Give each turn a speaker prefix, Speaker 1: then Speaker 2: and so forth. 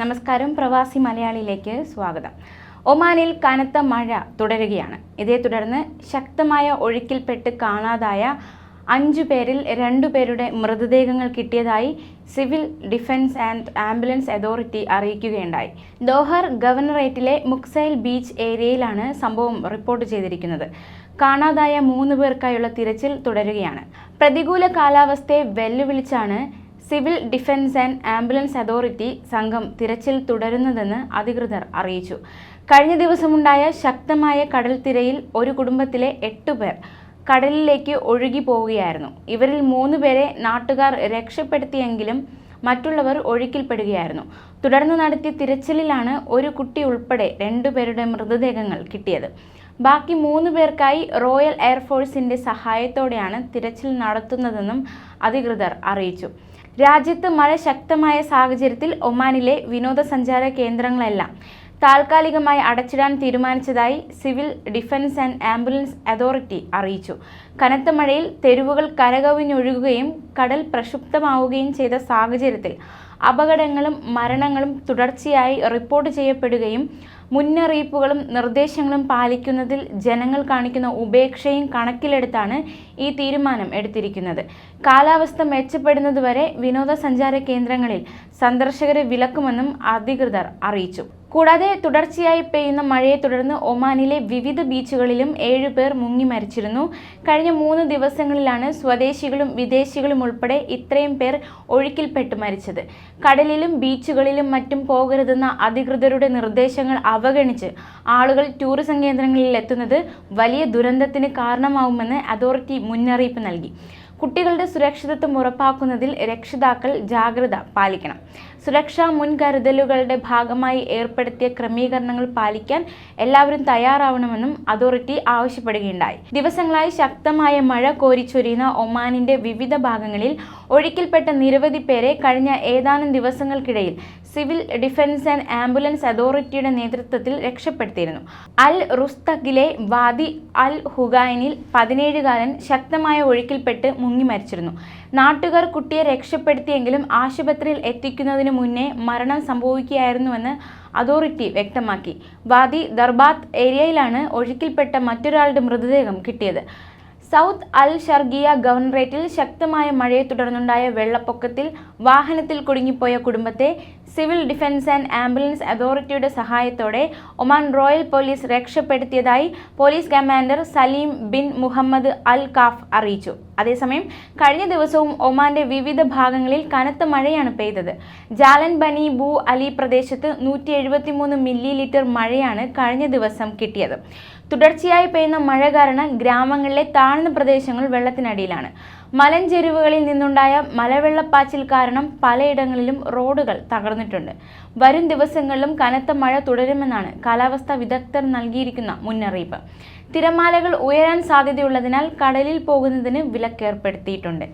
Speaker 1: നമസ്കാരം പ്രവാസി മലയാളിയിലേക്ക് സ്വാഗതം ഒമാനിൽ കനത്ത മഴ തുടരുകയാണ് ഇതേ തുടർന്ന് ശക്തമായ ഒഴുക്കിൽപ്പെട്ട് കാണാതായ അഞ്ചു പേരിൽ രണ്ടു പേരുടെ മൃതദേഹങ്ങൾ കിട്ടിയതായി civil defence and ambulance authority അറിയിക്കുകയുണ്ടായി ദോഹർ ഗവർണറേറ്റിലെ മുക്സൈൽ ബീച്ച് ഏരിയയിലാണ് സംഭവം റിപ്പോർട്ട് ചെയ്തിരിക്കുന്നത് കാണാതായ മൂന്ന് പേർക്കായുള്ള തിരച്ചിൽ തുടരുകയാണ് പ്രതികൂല കാലാവസ്ഥയെ വെല്ലുവിളിച്ചാണ് civil defence and ambulance authority സംഘം തിരച്ചിൽ തുടരുന്നതെന്ന് അധികൃതർ അറിയിച്ചു കഴിഞ്ഞ ദിവസമുണ്ടായ ശക്തമായ കടൽത്തിരയിൽ ഒരു കുടുംബത്തിലെ പേർ കടലിലേക്ക് ഒഴുകി പോവുകയായിരുന്നു ഇവരിൽ മൂന്ന് പേരെ നാട്ടുകാർ രക്ഷപ്പെടുത്തിയെങ്കിലും മറ്റുള്ളവർ ഒഴുക്കിൽപ്പെടുകയായിരുന്നു തുടർന്ന് നടത്തിയ തിരച്ചിലിലാണ് ഒരു കുട്ടി ഉൾപ്പെടെ രണ്ടുപേരുടെ മൃതദേഹങ്ങൾ കിട്ടിയത് ബാക്കി മൂന്ന് പേർക്കായി റോയൽ എയർഫോഴ്സിന്റെ സഹായത്തോടെയാണ് തിരച്ചിൽ നടത്തുന്നതെന്നും അധികൃതർ അറിയിച്ചു രാജ്യത്ത് മഴ ശക്തമായ സാഹചര്യത്തിൽ ഒമാനിലെ വിനോദസഞ്ചാര കേന്ദ്രങ്ങളെല്ലാം താൽക്കാലികമായി അടച്ചിടാൻ തീരുമാനിച്ചതായി civil defence and ambulance authority അറിയിച്ചു കനത്ത മഴയിൽ തെരുവുകൾ കരകവിഞ്ഞൊഴുകുകയും കടൽ പ്രക്ഷുബ്ധമാവുകയും ചെയ്ത സാഹചര്യത്തിൽ അപകടങ്ങളും മരണങ്ങളും തുടർച്ചയായി റിപ്പോർട്ട് ചെയ്യപ്പെടുകയും മുന്നറിയിപ്പുകളും നിർദ്ദേശങ്ങളും പാലിക്കുന്നതിൽ ജനങ്ങൾ കാണിക്കുന്ന ഉപേക്ഷയും കണക്കിലെടുത്താണ് ഈ തീരുമാനം എടുത്തിരിക്കുന്നത് കാലാവസ്ഥ മെച്ചപ്പെടുന്നതുവരെ വിനോദസഞ്ചാര കേന്ദ്രങ്ങളിൽ സന്ദർശകരെ വിലക്കുമെന്നും അധികൃതർ അറിയിച്ചു കൂടാതെ തുടർച്ചയായി പെയ്യുന്ന മഴയെ തുടർന്ന് ഒമാനിലെ വിവിധ ബീച്ചുകളിലും ഏഴു പേർ മുങ്ങി മരിച്ചിരുന്നു കഴിഞ്ഞ മൂന്ന് ദിവസങ്ങളിലാണ് സ്വദേശികളും വിദേശികളും ഉൾപ്പെടെ ഇത്രയും പേർ ഒഴുക്കിൽപ്പെട്ട് മരിച്ചത് കടലിലും ബീച്ചുകളിലും മറ്റും പോകരുതെന്ന അധികൃതരുടെ നിർദ്ദേശങ്ങൾ അവഗണിച്ച് ആളുകൾ ടൂറിസം കേന്ദ്രങ്ങളിൽ എത്തുന്നത് വലിയ ദുരന്തത്തിന് കാരണമാവുമെന്ന് അതോറിറ്റി മുന്നറിയിപ്പ് നൽകി കുട്ടികളുടെ സുരക്ഷിതത്വം ഉറപ്പാക്കുന്നതിൽ രക്ഷിതാക്കൾ ജാഗ്രത പാലിക്കണം സുരക്ഷാ മുൻകരുതലുകളുടെ ഭാഗമായി ഏർപ്പെടുത്തിയ ക്രമീകരണങ്ങൾ പാലിക്കാൻ എല്ലാവരും തയ്യാറാവണമെന്നും അതോറിറ്റി ആവശ്യപ്പെടുകയുണ്ടായി ദിവസങ്ങളായി ശക്തമായ മഴ കോരിച്ചൊരിയുന്ന ഒമാനിന്റെ വിവിധ ഭാഗങ്ങളിൽ ഒഴുക്കിൽപ്പെട്ട നിരവധി പേരെ കഴിഞ്ഞ ഏതാനും ദിവസങ്ങൾക്കിടയിൽ സിവിൽ ഡിഫൻസ് ആൻഡ് ആംബുലൻസ് അതോറിറ്റിയുടെ നേതൃത്വത്തിൽ രക്ഷപ്പെടുത്തിയിരുന്നു അൽ റുസ്തഖിലെ വാദി അൽ ഹുഗൈനിൽ പതിനേഴുകാരൻ ശക്തമായ ഒഴുക്കിൽപ്പെട്ട് മുങ്ങി മരിച്ചിരുന്നു നാട്ടുകാർ കുട്ടിയെ രക്ഷപ്പെടുത്തിയെങ്കിലും ആശുപത്രിയിൽ എത്തിക്കുന്നതിന് മുന്നേ മരണം സംഭവിക്കുകയായിരുന്നുവെന്ന് അതോറിറ്റി വ്യക്തമാക്കി വാദി ദർബാത്ത് ഏരിയയിലാണ് ഒഴുക്കിൽപ്പെട്ട മറ്റൊരാളുടെ മൃതദേഹം കിട്ടിയത് സൗത്ത് അൽ ഷർഗിയ ഗവർണറേറ്റിൽ ശക്തമായ മഴയെ തുടർന്നുണ്ടായ വെള്ളപ്പൊക്കത്തിൽ വാഹനത്തിൽ കുടുങ്ങിപ്പോയ കുടുംബത്തെ സിവിൽ ഡിഫൻസ് ആൻഡ് ആംബുലൻസ് അതോറിറ്റിയുടെ സഹായത്തോടെ ഒമാൻ റോയൽ പോലീസ് രക്ഷപ്പെടുത്തിയതായി police commander Salim bin Mohammed al Kaf അറിയിച്ചു അതേസമയം കഴിഞ്ഞ ദിവസവും ഒമാന്റെ വിവിധ ഭാഗങ്ങളിൽ കനത്ത മഴയാണ് പെയ്തത് ജാലൻ ബനി ബു അലി പ്രദേശത്ത് നൂറ്റി മില്ലി ലിറ്റർ മഴയാണ് കഴിഞ്ഞ ദിവസം കിട്ടിയത് തുടർച്ചയായി പെയ്യുന്ന മഴ കാരണം ഗ്രാമങ്ങളിലെ താഴ്ന്ന പ്രദേശങ്ങൾ വെള്ളത്തിനടിയിലാണ് മലഞ്ചെരുവുകളിൽ നിന്നുണ്ടായ മലവെള്ളപ്പാച്ചിൽ കാരണം പലയിടങ്ങളിലും റോഡുകൾ തകർന്നിട്ടുണ്ട് വരും ദിവസങ്ങളിലും കനത്ത മഴ തുടരുമെന്നാണ് കാലാവസ്ഥാ വിദഗ്ധർ നൽകിയിരിക്കുന്ന മുന്നറിയിപ്പ് തിരമാലകൾ ഉയരാൻ സാധ്യതയുള്ളതിനാൽ കടലിൽ പോകുന്നതിന് വിലക്കേർപ്പെടുത്തിയിട്ടുണ്ട്